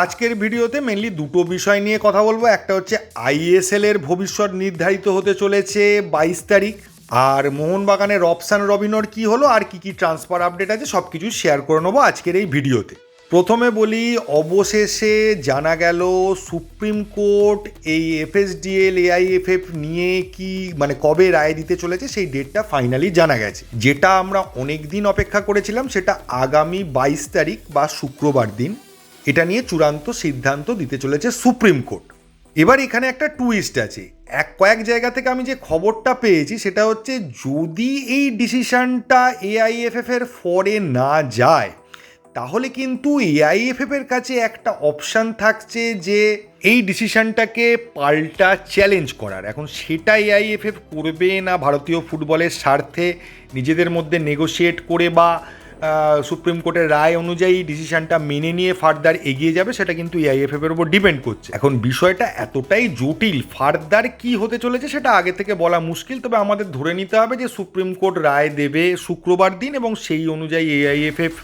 আজকের ভিডিওতে মেনলি দুটো বিষয় নিয়ে কথা বলব। একটা হচ্ছে আইএসএল এর ভবিষ্যৎ নির্ধারিত হতে চলেছে বাইশ তারিখ। আর মোহনবাগানের অপশান রবিনর কি হলো, আর কি কি ট্রান্সফার আপডেট আছে সব কিছু শেয়ার করে নেব আজকের এই ভিডিওতে। প্রথমে বলি, অবশেষে জানা গেল সুপ্রিম কোর্ট এই এফএসডিএল, এআইএফএফ নিয়ে কি মানে কবে রায় দিতে চলেছে, সেই ডেটটা ফাইনালি জানা গেছে। যেটা আমরা অনেক দিন অপেক্ষা করেছিলাম, সেটা আগামী বাইশ তারিখ বা শুক্রবার দিন। এটা নিয়ে চূড়ান্ত সিদ্ধান্ত দিতে চলেছে সুপ্রিম কোর্ট। এবার এখানে একটা টুইস্ট আছে। এক কয়েক জায়গা থেকে আমি যে খবরটা পেয়েছি, সেটা হচ্ছে যদি এই ডিসিশনটা এআইএফএফ এর ফরে না যায়, তাহলে কিন্তু এআইএফএফ এর কাছে একটা অপশান থাকছে যে এই ডিসিশনটাকে পাল্টা চ্যালেঞ্জ করার। এখন সেটা এআইএফএফ করবে না ভারতীয় ফুটবলের স্বার্থে, নিজেদের মধ্যে নেগোশিয়েট করে বা সুপ্রিম কোর্টের রায় অনুযায়ী ডিসিশনটা মেনে নিয়ে ফার্দার এগিয়ে যাবে, সেটা কিন্তু এআইএফএফ এর উপর ডিপেন্ড করছে। এখন বিষয়টা এতটাই জটিল, ফার্দার কি হতে চলেছে সেটা আগে থেকে বলা মুশকিল, তবে আমাদের ধরে নিতে হবে যে সুপ্রিম কোর্ট রায় দেবে শুক্রবার দিন এবং সেই অনুযায়ী এআইএফএফ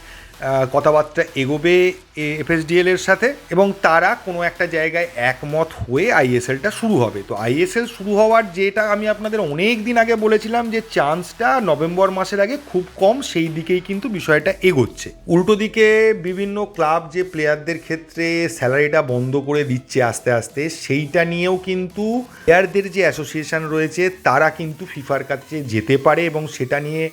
কথাবার্তা এগোবে এফএসডিএল এর সাথে এবং তারা কোনো একটা জায়গায় একমত হয়ে আইএসএলটা শুরু হবে। তো আইএসএল শুরু হওয়ার যেটা আমি আপনাদের অনেক দিন আগে বলেছিলাম যে চান্সটা নভেম্বর মাসের আগে খুব কম, সেই দিকেই কিন্তু বিষয়টা এগোচ্ছে। উল্টো দিকে বিভিন্ন ক্লাব যে প্লেয়ারদের ক্ষেত্রে স্যালারিটা বন্ধ করে দিচ্ছে আস্তে আস্তে, সেইটা নিয়েও কিন্তু প্লেয়ারদের যে অ্যাসোসিয়েশন রয়েছে, তারা কিন্তু ফিফার কাছে যেতে পারে এবং সেটা নিয়ে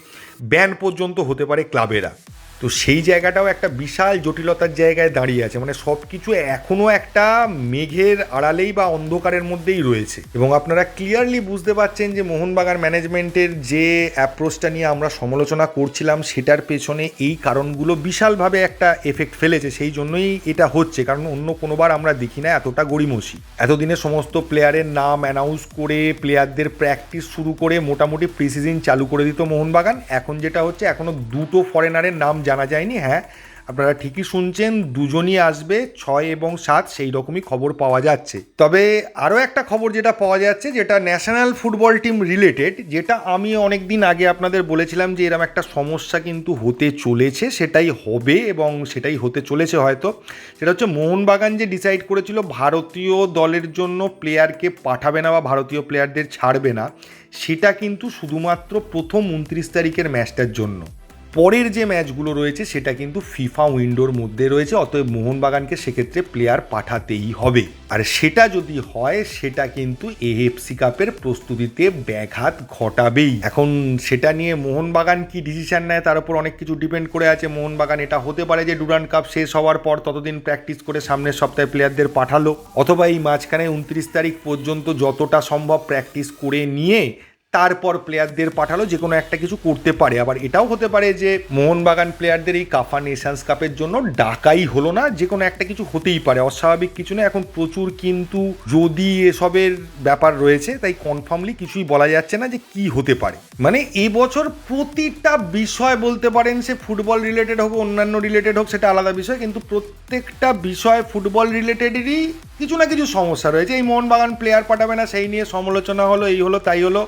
ব্যান পর্যন্ত হতে পারে ক্লাবেরা তো সেই জায়গাটাও একটা বিশাল জটিলতার জায়গায় দাঁড়িয়ে আছে। মানে সব কিছু এখনও একটা মেঘের আড়ালেই বা অন্ধকারের মধ্যেই রয়েছে। এবং আপনারা ক্লিয়ারলি বুঝতে পারছেন যে মোহনবাগান ম্যানেজমেন্টের যে অ্যাপ্রোচটা নিয়ে আমরা সমালোচনা করছিলাম, সেটার পেছনে এই কারণগুলো বিশালভাবে একটা এফেক্ট ফেলেছে। সেই জন্যই এটা হচ্ছে। কারণ অন্য কোনোবার আমরা দেখি না, এতটা গড়িমসি। এতদিনে সমস্ত প্লেয়ারের নাম অ্যানাউন্স করে প্লেয়ারদের প্র্যাকটিস শুরু করে, মোটামুটি প্রিসিজন চালু করে দিত মোহনবাগান। এখন যেটা হচ্ছে এখনও দুটো ফরেনারের নাম জানা যায়নি হ্যাঁ। আপনারা ঠিকই শুনছেন, দুজনই আসবে, ছয় এবং সাত, সেই রকমই খবর পাওয়া যাচ্ছে। তবে আরও একটা খবর যেটা পাওয়া যাচ্ছে, যেটা ন্যাশনাল ফুটবল টিম রিলেটেড, যেটা আমি অনেক দিন আগে আপনাদের বলেছিলাম যে এরকম একটা সমস্যা কিন্তু হতে চলেছে, সেটাই হবে এবং সেটাই হতে চলেছে হয়তো। সেটা হচ্ছে মোহনবাগান যে ডিসাইড করেছিল, ভারতীয় দলের জন্য প্লেয়ারকে পাঠাবে না বা ভারতীয় প্লেয়ারদের ছাড়বে না, সেটা কিন্তু শুধুমাত্র প্রথম উনত্রিশ তারিখের ম্যাচটার জন্য। পরের যে ম্যাচগুলো রয়েছে সেটা কিন্তু ফিফা উইন্ডোর মধ্যে রয়েছে, অতএব মোহনবাগানকে সেক্ষেত্রে প্লেয়ার পাঠাতেই হবে। আর সেটা যদি হয়, সেটা কিন্তু এএফসি কাপের প্রস্তুতিতে ব্যাঘাত ঘটাবেই। এখন সেটা নিয়ে মোহনবাগান কি ডিসিশন নেয়, তার উপর অনেক কিছু ডিপেন্ড করে আছে। মোহনবাগান, এটা হতে পারে যে ডুরান্ড কাপ শেষ হওয়ার পর ততদিন প্র্যাকটিস করে সামনের সপ্তাহে প্লেয়ারদের পাঠালো। অথবা এই মাঝখানে উনত্রিশ তারিখ পর্যন্ত যতটা সম্ভব প্র্যাকটিস করে নিয়ে তারপর প্লেয়ারদের পাঠালো, যে কোনো একটা কিছু করতে পারে। আবার এটাও হতে পারে যে, মোহনবাগান প্লেয়ারদের এই কাফা নেশনস কাপের জন্য ডাকাই হলো না, যে কোনো একটা কিছু হতেই পারে। অস্বাভাবিক কিছু না, এখন প্রচুর কিন্তু যদি এসবের ব্যাপার রয়েছে, তাই কনফার্মলি কিছুই বলা যাচ্ছে না যে কি হতে পারে। মানে এবছর প্রতিটা বিষয় বলতে পারেন, সে ফুটবল রিলেটেড হোক, অন্যান্য রিলেটেড হোক, সেটা আলাদা বিষয়, কিন্তু প্রত্যেকটা বিষয় ফুটবল রিলেটেডেরই কিছু না কিছু সমস্যা রয়েছে। এই মোহনবাগান প্লেয়ার পাঠাবে না, সেই নিয়ে সমালোচনা হলো, এই হলো, তাই হলো।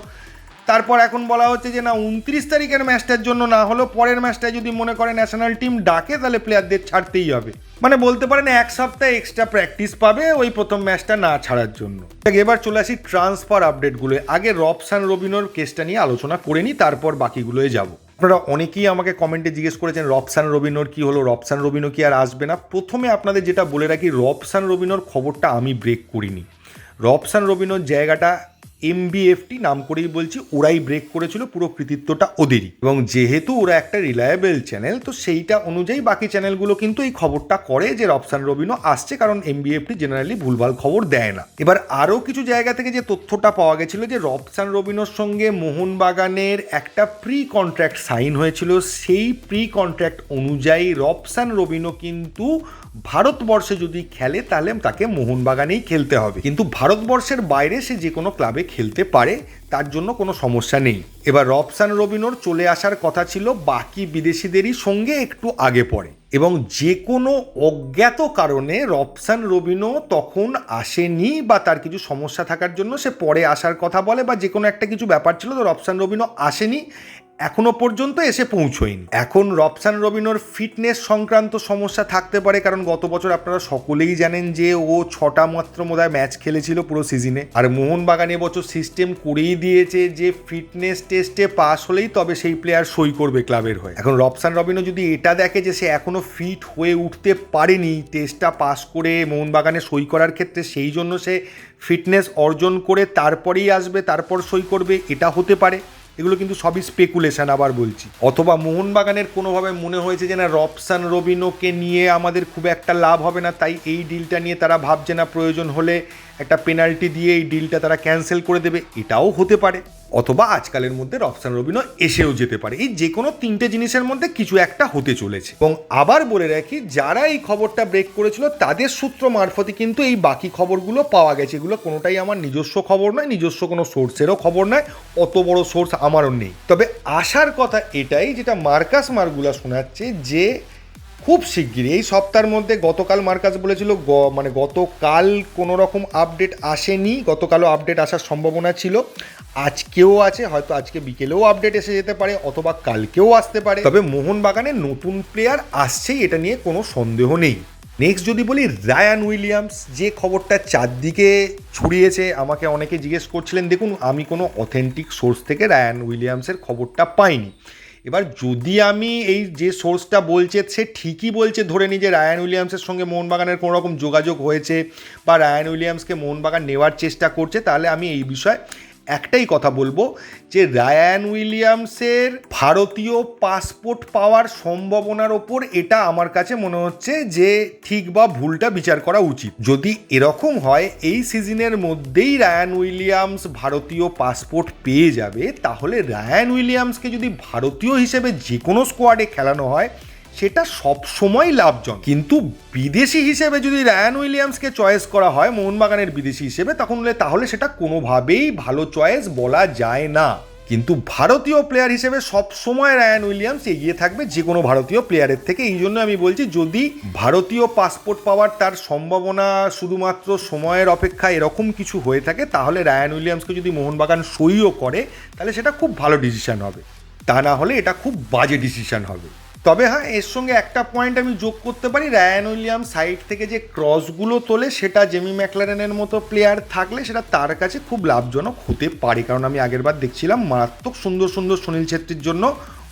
তারপর এখন বলা হচ্ছে যে না, উনত্রিশ তারিখের ম্যাচটার জন্য না হলেও পরের ম্যাচটায় যদি মনে করে ন্যাশনাল টিম ডাকে, তাহলে প্লেয়ারদের ছাড়তেই হবে। মানে বলতে পারেন এক সপ্তাহে এক্সট্রা প্র্যাকটিস পাবে ওই প্রথম ম্যাচটা না ছাড়ার জন্য। এবার চলে আসি ট্রান্সফার আপডেটগুলো আগে রবসান রবিনোর কেসটা নিয়ে আলোচনা করে নিই তারপর বাকিগুলোয় যাব। আপনারা অনেকেই আমাকে কমেন্টে জিজ্ঞেস করেছেন রবসান রবিনোর কি হলো রবসান রবিনো কি আর আসবে না? প্রথমে আপনাদের যেটা বলে রাখি রবসান রবিনোর খবরটা আমি ব্রেক করিনি। রবসান রবিনোর জায়গাটা এমবিএফটি নাম করেই বলছি, ওরাই ব্রেক করেছিল পুরো কৃতিত্বটা ওদেরই। এবং যেহেতু ওরা একটা রিলায়েবল চ্যানেল তো সেইটা অনুযায়ী বাকি চ্যানেলগুলো কিন্তু এই খবরটা করে যে রবসান রবিনো আসছে, কারণ এমবিএফটি জেনারেলি ভুলভাল খবর দেয় না। এবার আরও কিছু জায়গা থেকে যে তথ্যটা পাওয়া গেছিল যে রবসান রবিনোর সঙ্গে মোহনবাগানের একটা প্রি কন্ট্রাক্ট সাইন হয়েছিল, সেই প্রি কন্ট্রাক্ট অনুযায়ী রবসান রবিনো কিন্তু ভারতবর্ষে যদি খেলে, তাহলে তাকে মোহনবাগানেই খেলতে হবে। কিন্তু ভারতবর্ষের বাইরে সে যে কোনো ক্লাবে খেলতে পারে, তার জন্য কোনো সমস্যা নেই। এবার রবসান রবিনোর চলে আসার কথা ছিল, বাকি বিদেশিদেরই সঙ্গে একটু আগে পড়ে। এবং যে কোনো অজ্ঞাত কারণে রবসান রবিনো তখন আসেনি বা তার কিছু সমস্যা থাকার জন্য সে পরে আসার কথা বলে বা যে কোনো একটা কিছু ব্যাপার ছিল, তো রবসান রবিনো আসেনি। এখনও পর্যন্ত এসে পৌঁছয়নি। এখন রবসান রবিনোর ফিটনেস সংক্রান্ত সমস্যা থাকতে পারে, কারণ গত বছর আপনারা সকলেই জানেন যে ও ছটা মাত্র মোদায় ম্যাচ খেলেছিল পুরো সিজনে। আর মোহনবাগান এবছর সিস্টেম করেই দিয়েছে যে ফিটনেস টেস্টে পাস হলেই তবে সেই প্লেয়ার সই করবে ক্লাবের হয়ে। এখন রবসান রবিনো যদি এটা দেখে যে সে এখনও ফিট হয়ে উঠতে পারেনি, টেস্টটা পাস করে মোহনবাগানে সই করার ক্ষেত্রে সেই জন্য সে ফিটনেস অর্জন করে তারপরেই আসবে, তারপর সই করবে, এটা হতে পারে। এগুলো কিন্তু সবই স্পেকুলেশন আবার বলছি। অথবা মোহনবাগানের কোনোভাবে মনে হয়েছে যে না রবসান রবিনোকে নিয়ে আমাদের খুব একটা লাভ হবে না, তাই এই ডিলটা নিয়ে তারা ভাবছে না প্রয়োজন হলে একটা পেনাল্টি দিয়ে এই ডিলটা তারা ক্যান্সেল করে দেবে, এটাও হতে পারে। অথবা আজকালের মধ্যে রবসান রবিনো এসেও যেতে পারে। এই যে কোনো তিনটে জিনিসের মধ্যে কিছু একটা হতে চলেছে। এবং আবার বলে রাখি, যারা এই খবরটা ব্রেক করেছিল, তাদের সূত্র মারফতে কিন্তু এই বাকি খবরগুলো পাওয়া গেছে। এগুলো কোনোটাই আমার নিজস্ব খবর নয়, নিজস্ব কোনো সোর্সেরও খবর নয়, অত বড় সোর্স আমারও নেই। তবে আসার কথা এটাই, যেটা মার্কাস মার্গুলা শোনাচ্ছে যে খুব শিগগিরই, এই সপ্তাহের মধ্যে গতকাল মার্কাস বলেছিল মানে গতকাল কোনো রকম আপডেট আসেনি, গতকালও আপডেট আসার সম্ভাবনা ছিল। আজকেও আছে, হয়তো আজকে বিকেলেও আপডেট এসে যেতে পারে, অথবা কালকেও আসতে পারে। তবে মোহনবাগানে নতুন প্লেয়ার আসছেই, এটা নিয়ে কোনো সন্দেহ নেই। নেক্সট যদি বলি রায়ান উইলিয়ামস যে খবরটা চারদিকে ছড়িয়েছে, আমাকে অনেকে জিজ্ঞেস করছিলেন, দেখুন, আমি কোনো অথেন্টিক সোর্স থেকে রায়ান উইলিয়ামসের খবরটা পাইনি। এবার যদি আমি এই যে সোর্সটা বলছে, সে ঠিকই বলছে ধরে নিই যে রায়ান উইলিয়ামসের সঙ্গে মোহনবাগানের কোনো রকম যোগাযোগ হয়েছে, বা রায়ান উইলিয়ামসকে মোহনবাগান নেওয়ার চেষ্টা করছে, তাহলে আমি এই বিষয়ে একটাই কথা বলব যে রায়ান উইলিয়ামসের ভারতীয় পাসপোর্ট পাওয়ার সম্ভাবনার ওপর এটা আমার কাছে মনে হচ্ছে যে ঠিক বা ভুলটা বিচার করা উচিত। যদি এরকম হয়, এই সিজনের মধ্যেই রায়ান উইলিয়ামস ভারতীয় পাসপোর্ট পেয়ে যাবে, তাহলে রায়ান উইলিয়ামসকে যদি ভারতীয় হিসেবে যে কোনো স্কোয়াডে খেলানো হয় সেটা সব সময় লাভজনক। কিন্তু বিদেশি হিসেবে যদি রায়ান উইলিয়ামসকে চয়েস করা হয়, মোহনবাগানের বিদেশি হিসেবে, তখন হলে তাহলে সেটা কোনোভাবেই ভালো চয়েস বলা যায় না। কিন্তু ভারতীয় প্লেয়ার হিসেবে সব সময় রায়ান উইলিয়ামস এগিয়ে থাকবে যে কোনো ভারতীয় প্লেয়ারের থেকে। এই জন্য আমি বলছি, যদি ভারতীয় পাসপোর্ট পাওয়ার তার সম্ভাবনা শুধুমাত্র সময়ের অপেক্ষা এরকম কিছু হয়ে থাকে, তাহলে রায়ান উইলিয়ামসকে যদি মোহনবাগান সইও করে, তাহলে সেটা খুব ভালো ডিসিশন হবে। তা না হলে এটা খুব বাজে ডিসিশন হবে। তবে হ্যাঁ এর সঙ্গে একটা পয়েন্ট আমি যোগ করতে পারি। রায়ান উইলিয়াম সাইড থেকে যে ক্রসগুলো তোলে, সেটা জেমি ম্যাকলারেনের মতো প্লেয়ার থাকলে সেটা তার কাছে খুব লাভজনক হতে পারে। কারণ আমি আগেরবার দেখছিলাম, মারাত্মক সুন্দর সুন্দর সুনীল ছেত্রীর জন্য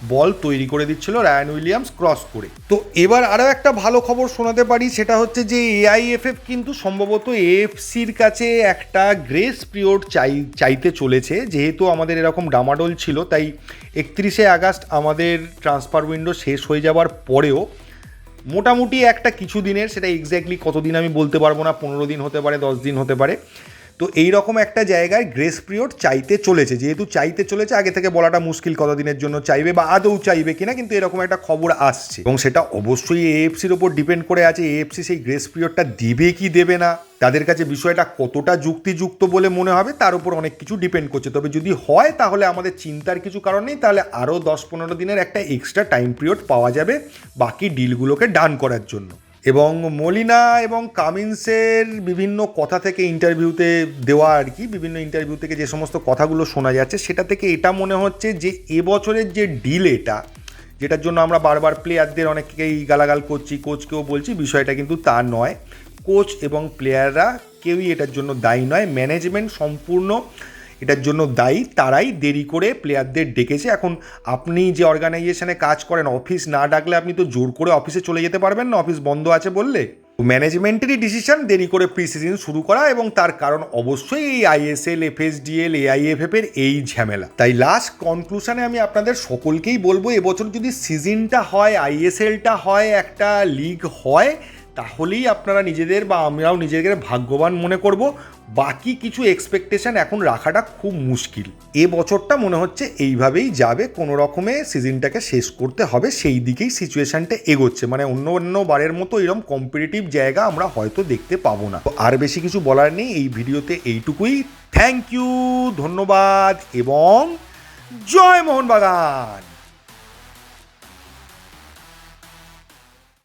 বল তৈরি করে দিচ্ছিল রায়ান উইলিয়ামস ক্রস করে। তো এবার আরও একটা ভালো খবর শোনাতে পারি, সেটা হচ্ছে যে এআইএফএফ কিন্তু সম্ভবত এএফসির কাছে একটা গ্রেস পিরিয়ড চাই, চাইতে চলেছে। যেহেতু আমাদের এরকম ডামাডোল ছিল, তাই একত্রিশে আগস্ট আমাদের ট্রান্সফার উইন্ডো শেষ হয়ে যাওয়ার পরেও মোটামুটি একটা কিছু দিনের, সেটা এক্স্যাক্টলি কতদিন আমি বলতে পারব না, পনেরো দিন হতে পারে, দশ দিন হতে পারে তো এই রকম একটা জায়গায় গ্রেস পিরিয়ড চাইতে চলেছে। যেহেতু চাইতে চলেছে, আগে থেকে বলাটা মুশকিল কতদিনের জন্য চাইবে বা আদৌ চাইবে কিনা, কিন্তু এরকম একটা খবর আসছে। এবং সেটা অবশ্যই এএফসির ওপর ডিপেন্ড করে আছে। এএফসি সেই গ্রেস পিরিয়ডটা দেবে কি দেবে না? তাদের কাছে বিষয়টা কতটা যুক্তিযুক্ত বলে মনে হবে, তার উপর অনেক কিছু ডিপেন্ড করছে। তবে যদি হয়, তাহলে আমাদের চিন্তার কিছু কারণ নেই। তাহলে আরও দশ পনেরো দিনের একটা এক্সট্রা টাইম পিরিয়ড পাওয়া যাবে বাকি ডিলগুলোকে ডান করার জন্য। এবং মলিনা এবং কামিন্সের বিভিন্ন কথা থেকে ইন্টারভিউতে দেওয়া আর কি, বিভিন্ন ইন্টারভিউ থেকে যে সমস্ত কথাগুলো শোনা যাচ্ছে, সেটা থেকে এটা মনে হচ্ছে যে এবছরের যে ডিল এটা, যেটার জন্য আমরা বারবার প্লেয়ারদের অনেককেই গালাগাল করছি কোচকেও বলছি, বিষয়টা কিন্তু তা নয়। কোচ এবং প্লেয়াররা কেউই এটার জন্য দায়ী নয়। ম্যানেজমেন্ট সম্পূর্ণ এটার জন্য দায়ী, তারাই দেরি করে প্লেয়ারদের ডেকেছে। এখন আপনি যে অর্গানাইজেশনে কাজ করেন অফিস না ডাকলে আপনি তো জোর করে অফিসে চলে যেতে পারবেন না অফিস বন্ধ আছে বললে। ম্যানেজমেন্টেরই ডিসিশন দেরি করে প্রি সিজন শুরু করা এবং তার কারণ অবশ্যই এই আইএসএল এফএসডিএল এআইএফএফ এর এই ঝামেলা। তাই লাস্ট কনক্লুশনে আমি আপনাদের সকলকেই বলব, এবছর যদি সিজনটা হয় আইএসএলটা হয়, একটা লিগ হয় তাহলেই আপনারা নিজেদের বা আমরাও নিজেদের ভাগ্যবান মনে করব। বাকি কিছু এক্সপেকটেশন এখন রাখাটা খুব মুশকিল। এ বছরটা মনে হচ্ছে এইভাবেই যাবে, কোনো রকমে সিজনটাকে শেষ করতে হবে, সেই দিকেই সিচুয়েশানটা এগোচ্ছে। মানে অন্য অন্য বারের মতো এরকম কম্পিটিটিভ জায়গা আমরা হয়তো দেখতে পাবো না। আর বেশি কিছু বলার নেই, এই ভিডিওতে এইটুকুই। থ্যাংক ইউ ধন্যবাদ, এবং জয় মোহনবাগান!